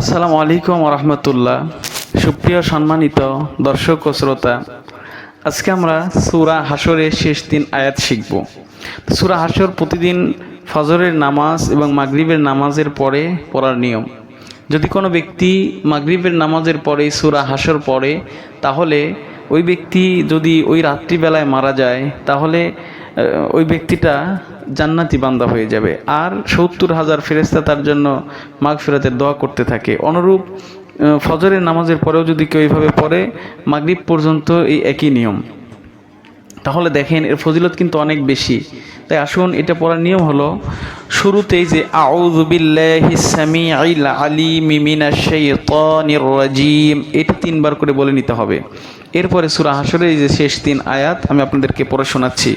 আসসালামু আলাইকুম রহমতুল্লাহ। সুপ্রিয় সম্মানিত দর্শক ও শ্রোতা, আজকে আমরা সুরা হাসরের শেষ দিন আয়াত শিখব। সুরা হাসর প্রতিদিন ফজরের নামাজ এবং মাগরিবের নামাজের পরে পড়ার নিয়ম। যদি কোনো ব্যক্তি মাগরিবের নামাজের পরে, সুরা হাসর পড়ে, তাহলে ওই ব্যক্তি যদি ওই রাত্রিবেলায় মারা যায়, তাহলে ওই ব্যক্তিটা জান্নাতি বান্দা হয়ে যাবে। আর সত্তর হাজার ফেরেস্তা তার জন্য মাগ ফেরাতের দোয়া করতে থাকে। অনুরূপ ফজরের নামাজের পরেও যদি কেউ এইভাবে পড়ে, মাগরিব পর্যন্ত এই একই নিয়ম। তাহলে দেখেন, এর ফজিলত কিন্তু অনেক বেশি। তাই আসুন, এটা পড়ার নিয়ম হলো, শুরুতেই যে রাজিম এটা তিনবার করে বলে নিতে হবে। এরপরে সূরা হাসরের যে শেষ তিন আয়াত, আমি আপনাদেরকে পড়ে শোনাচ্ছি।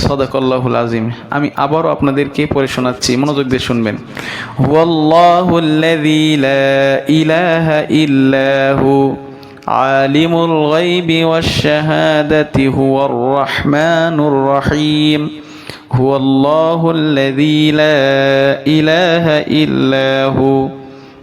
সদাকল্লাহুল আজিম। আমি আবারও আপনাদেরকে পড়ে শোনাচ্ছি, মনোযোগ দিয়ে শুনবেন। হুয়াল্লাহুল্লাযী লা ইলাহা ইল্লাহু আলিমুল গায়বি ওয়াশ শাহাদাতি হুয়ার রাহমানুর রহিম। হুয়াল্লাহুল্লাযী লা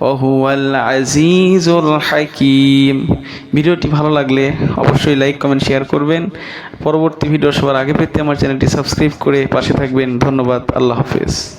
ওহুয়াল আজিজুল হাকিম। ভিডিওটি ভালো লাগলে অবশ্যই লাইক, কমেন্ট, শেয়ার করবেন। পরবর্তী ভিডিও সবার আগে পেতে আমার চ্যানেলটি সাবস্ক্রাইব করে পাশে থাকবেন। ধন্যবাদ। আল্লাহ হাফেজ।